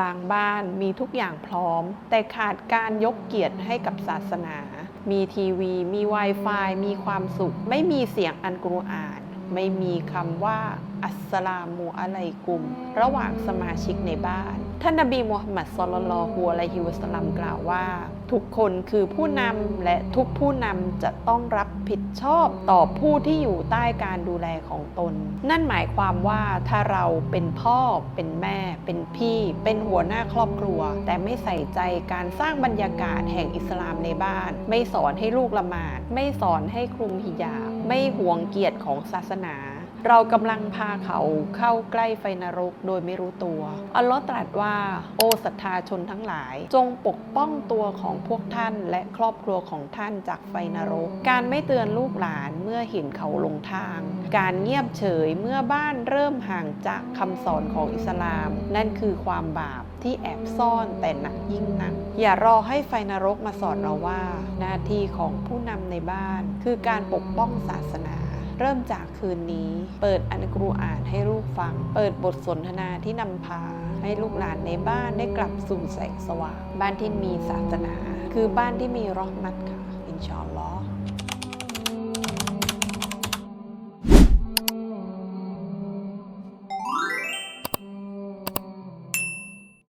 บางบ้านมีทุกอย่างพร้อม แต่ขาดการยกเกียรติให้กับศาสนา มีทีวี มี Wi-Fi มีความสุข ไม่มีเสียงอันกรุอาน ไม่มีคำว่า อัสลามูอะลัยกุม ระหว่างสมาชิกในบ้าน ท่านนบีมูฮัมมัดศ็อลลัลลอฮุอะลัยฮิวะสัลลัมกล่าวว่า ทุกคนคือผู้นำและทุกผู้นำจะต้องรับผิดชอบต่อผู้ที่อยู่ใต้การดูแลของตน นั่นหมายความว่าถ้าเราเป็นพ่อ เป็นแม่ เป็นพี่ เป็นหัวหน้าครอบครัว แต่ไม่ใส่ใจการสร้างบรรยากาศแห่งอิสลามในบ้าน ไม่สอนให้ลูกละหมาด ไม่สอนให้คลุมหิญาบไม่ห่วงเกียรติของศาสนา เรากำลังพาเขาเข้าใกล้ไฟนรกโดยไม่รู้ตัว อัลลอฮ์ตรัสว่าโอศรัทธาชนทั้งหลาย จงปกป้องตัวของพวกท่านและครอบครัวของท่านจากไฟนรก การไม่เตือนลูกหลานเมื่อเห็นเขาลงทาง การเงียบเฉยเมื่อบ้านเริ่มห่างจากคำสอนของอิสลาม นั่นคือความบาปที่แอบซ่อนแต่หนักยิ่งนัก อย่ารอให้ไฟนรกมาสอนเราว่า หน้าที่ของผู้นำในบ้าน คือการปกป้องศาสนา เริ่มจากคืนนี้ เปิดอันกรูอ่านให้ลูกฟัง เปิดบทสนทนาที่นำพา ให้ลูกหลานในบ้านได้กลับสู่แสงสว่าง บ้านที่มีศาสนา คือบ้านที่มีรอมัดค่ะ อินชอนลอ